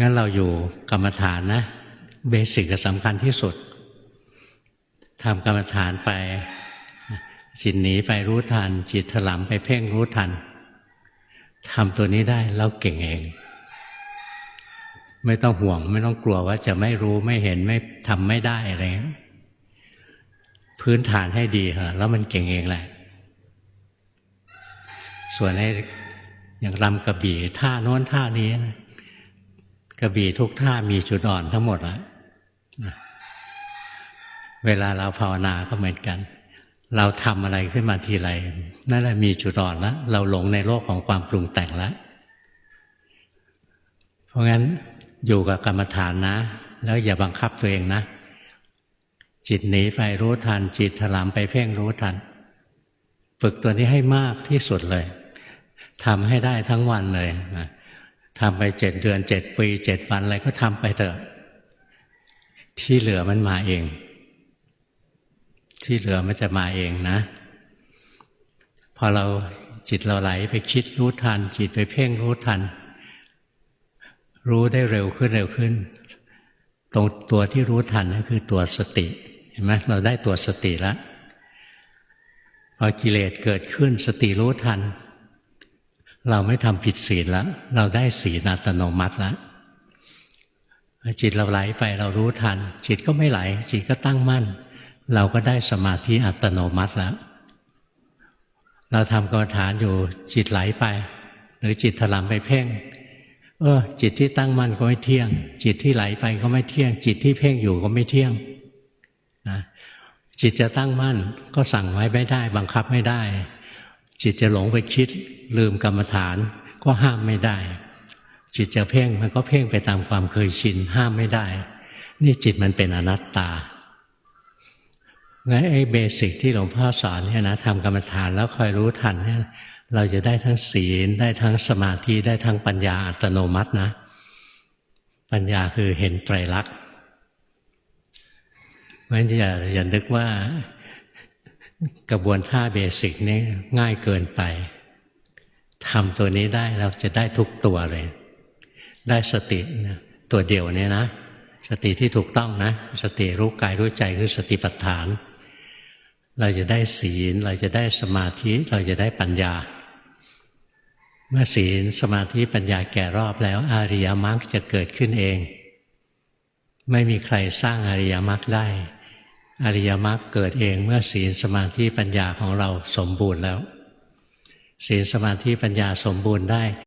งั้นเราอยู่กรรมฐานนะ เบสิกสำคัญที่สุดทำกรรมฐานไปจิตหนีไปรู้ทัน จิตถลำไปเพ่งรู้ทันทำตัวนี้ได้แล้วเก่งเอง ไม่ต้องห่วง ไม่ต้องกลัวว่าจะไม่รู้ไม่เห็นไม่ทำไม่ได้อะไรพื้นฐานให้ดีเหอะแล้วมันเก่งเองแหละ ส่วนให้อย่างรำกระบี่ท่าโน้นท่านี้นะ กระบี่ทุกท่ามีจุดอ่อนทั้งหมดแล้วเวลาเราภาวนาก็เหมือนกัน เราทำอะไรขึ้นมาทีไรนั่นแหละมีจุดอ่อนแล้วเราหลงในโลกของความปรุงแต่งแล้วเพราะงั้นอยู่กับกรรมฐานนะ แล้วอย่าบังคับตัวเองนะ จิตหนีไปรู้ทัน จิตถลำไปเพ่งรู้ทัน ฝึกตัวนี้ให้มากที่สุดเลยทำให้ได้ทั้งวันเลยนะ ทำไปเจ็ดเดือนเจ็ดปีเจ็ดวันอะไรก็ทำไปเถอะ ที่เหลือมันมาเอง ที่เหลือมันจะมาเองนะ พอเราจิตเราไหลไปคิดรู้ทัน จิตไปเพ่งรู้ทัน รู้ได้เร็วขึ้นเร็วขึ้น ตรงตัวที่รู้ทันนั่นคือตัวสติ เห็นไหมเราได้ตัวสติแล้วพอกิเลสเกิดขึ้นสติรู้ทัน เราไม่ทำผิดศีลแล้วเราได้ศีลอัตโนมัติแล้วจิตเราไหลไปเรารู้ทัน จิตก็ไม่ไหล จิตก็ตั้งมั่น เราก็ได้สมาธิอัตโนมัติแล้ว เราทำกรรมฐานอยู่จิตไหลไป หรือจิตถลำไปเพ่ง เออ จิตที่ตั้งมั่นก็ไม่เที่ยง จิตที่ไหลไปก็ไม่เที่ยง จิตที่เพ่งอยู่ก็ไม่เที่ยงนะจิตจะตั้งมั่นก็สั่งไว้ไม่ได้ บังคับไม่ได้ จิตจะหลงไปคิดลืมกรรมฐานก็ห้ามไม่ได้ จิตจะเพ่งมันก็เพ่งไปตามความเคยชินห้ามไม่ได้ นี่จิตมันเป็นอนัตตางั้นไอ้เบสิกที่หลวงพ่อสอนเนี่ยนะทำกรรมฐานแล้วคอยรู้ทันเนี่ยเราจะได้ทั้งศีลได้ทั้งสมาธิได้ทั้งปัญญาอัตโนมัตินะ ปัญญาคือเห็นไตรลักษณ์เพราะฉะนั้นอย่าอย่านึกว่า กระบวนท่าเบสิกนี้ง่ายเกินไปทำตัวนี้ได้เราจะได้ทุกตัวเลย ได้สตินะตัวเดียวเนี่ยนะ สติที่ถูกต้องนะ สติรู้กายรู้ใจคือสติปัฏฐาน เราจะได้ศีล เราจะได้สมาธิเราจะได้ปัญญา เมื่อศีลสมาธิปัญญาแก่รอบแล้วอริยมรรคจะเกิดขึ้นเอง ไม่มีใครสร้างอริยมรรคได้ อริยมรรคเกิดเองเมื่อศีลสมาธิปัญญาของเราสมบูรณ์แล้ว ศีลสมาธิปัญญาสมบูรณ์ได้